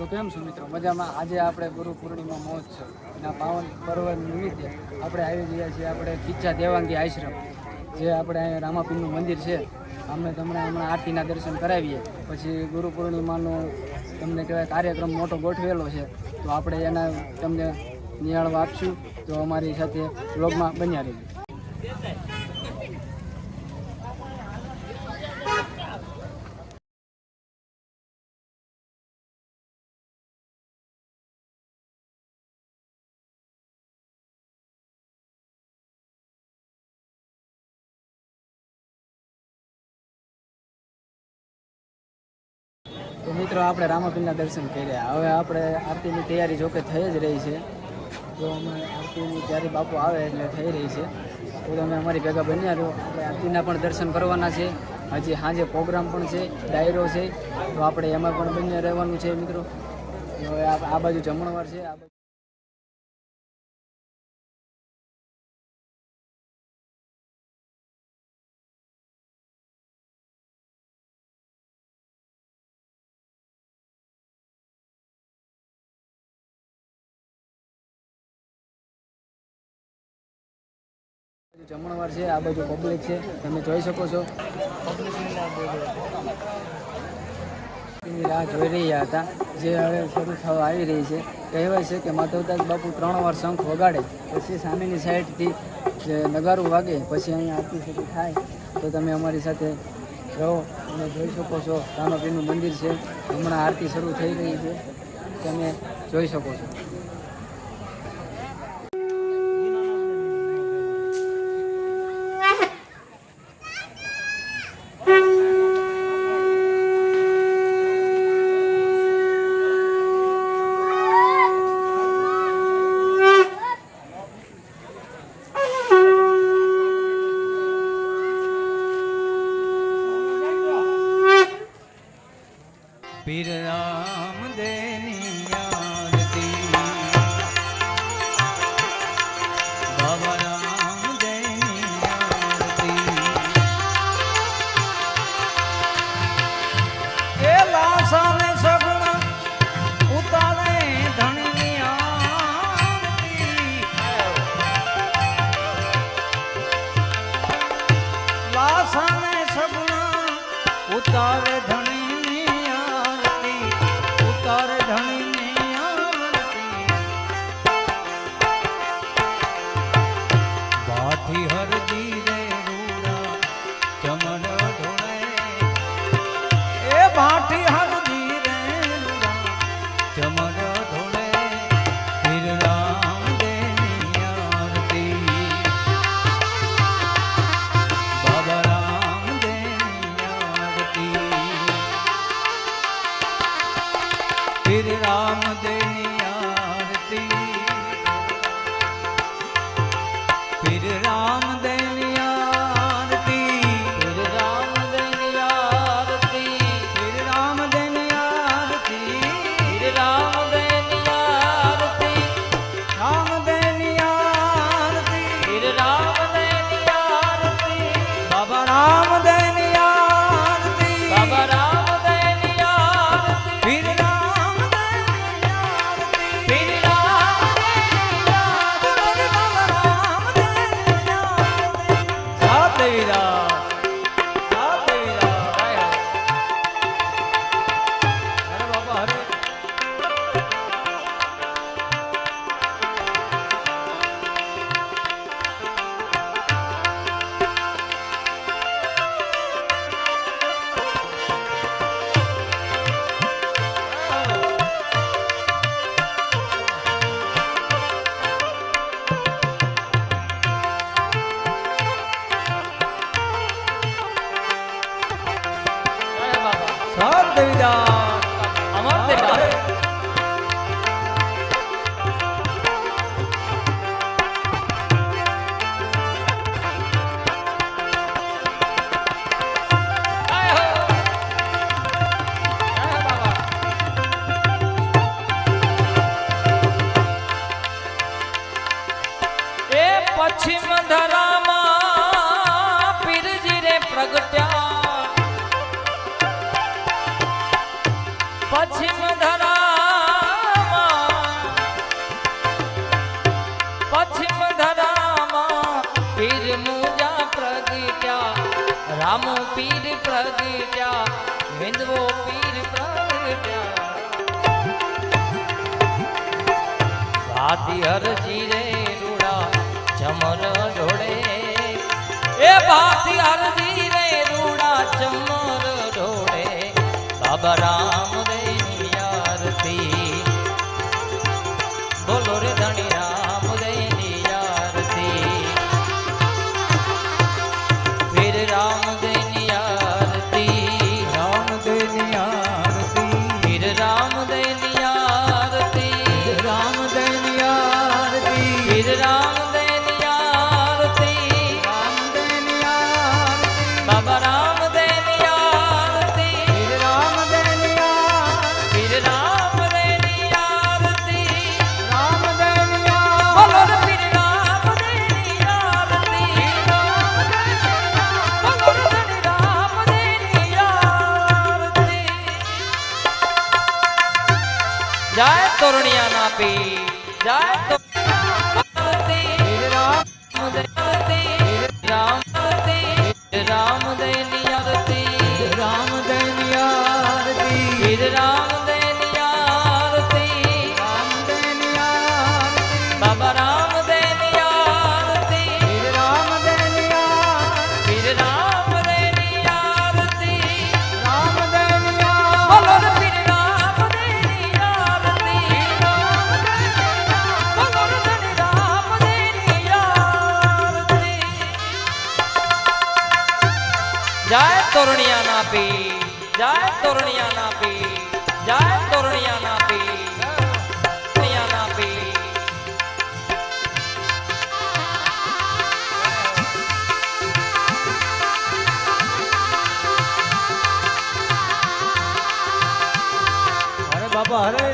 તો કેમ છો મિત્રો? મજામાં? આજે આપણે ગુરુ પૂર્ણિમા મહોત્સવ એના પાવન પર્વ નિમિત્તે આપણે આવી ગયા છીએ આપણે ખીચા દેવાંગી આશ્રમ, જે આપણે અહીંયા રામાપીરનું મંદિર છે. અમે તમને હમણાં આરતીના દર્શન કરાવીએ. પછી ગુરુ પૂર્ણિમાનો તમને કહેવાય કાર્યક્રમ મોટો ગોઠવેલો છે. તો આપણે એના તમને નિહાળવા આપશું. તો અમારી સાથે બ્લોગમાં બન્યા રહેજો. તો મિત્રો આપણે રામાપીરના દર્શન કર્યા. હવે આપણે આરતીની તૈયારી જોકે થઈ જ રહી છે. તો અમે આરતીની ત્યારે બાપુ આવે એટલે થઈ રહી છે. તો તમે અમારી ભેગા બન્યા રહો. આપણે આરતીના પણ દર્શન કરવાના છે. હજી સાંજે પ્રોગ્રામ પણ છે, ડાયરો છે. તો આપણે એમાં પણ બન્યા રહેવાનું છે મિત્રો. હવે આ બાજુ જમણવાર છે. આ જમણવાર છે, આ બાજુ પબ્લિક છે, તમે જોઈ શકો છો. રાહ જોઈ રહ્યા હતા, જે હવે શરૂ થવા આવી રહી છે. કહેવાય છે કે માધવદાસ બાપુ ત્રણ વાર શંખ વગાડે, પછી સામેની સાઈડથી નગારું વાગે, પછી અહીંયા આરતી સુધી થાય. તો તમે અમારી સાથે રહો અને જોઈ શકો છો રામાપીનું મંદિર છે. હમણાં આરતી શરૂ થઈ રહી છે. તમે જોઈ શકો છો. પીર રામ દેની આરતી બાબા રામ દેની આરતી એ લાસાને સગુણ ઉતારે ધણની આરતી લાસાને સગુણ ધણી સર દેવીદાસ રામો પીર પ્રગટ્યા હિન્દવો પીર પ્રગટ્યા. ભાતી હરજી રે રૂડા ચમન ઢોળે એ ભાતી હરજી રે રૂડા ચમર ઢોળે બાબા ਜੈ ਤੁਰਣੀਆਂ ਨਾ ਪੀ ਜੈ ਰਾਮ ਦੇਨੀਆਂ ਰਤੀ ਰਾਮ ਦੇਨੀਆਂ ਰਤੀ તોરણિયા ના પી જય તોરણિયા ના પી જય તોરણિયા ના પી બાબા હરે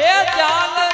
એ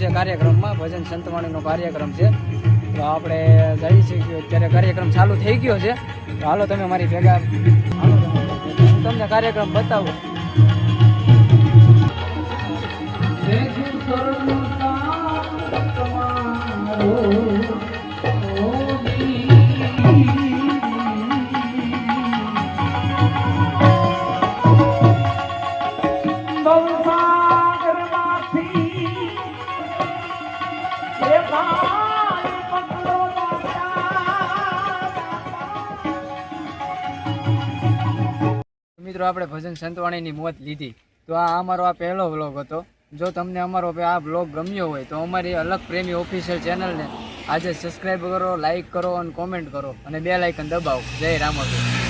છે કાર્યક્રમમાં, ભજન સંતવાણીનો કાર્યક્રમ છે. તો આપણે જઈ શકીએ અત્યારે કાર્યક્રમ ચાલુ થઈ ગયો છે. તો હાલો તમે મારી ભેગા તમને કાર્યક્રમ બતાવો. ભવસાગરમાંથી મિત્રો, આપણે ભજન સંતવાણીની મોત લીધી. તો આ અમારો આ પહેલો વ્લોગ હતો. જો તમને અમારો આ વ્લોગ ગમ્યો હોય, તો અમારી અલગ પ્રેમી ઓફિશિયલ ચેનલને આજે સબસ્ક્રાઈબ કરો લાઇક કરો અને કોમેન્ટ કરો અને બે લાઇકન દબાવો. જય રામાપીર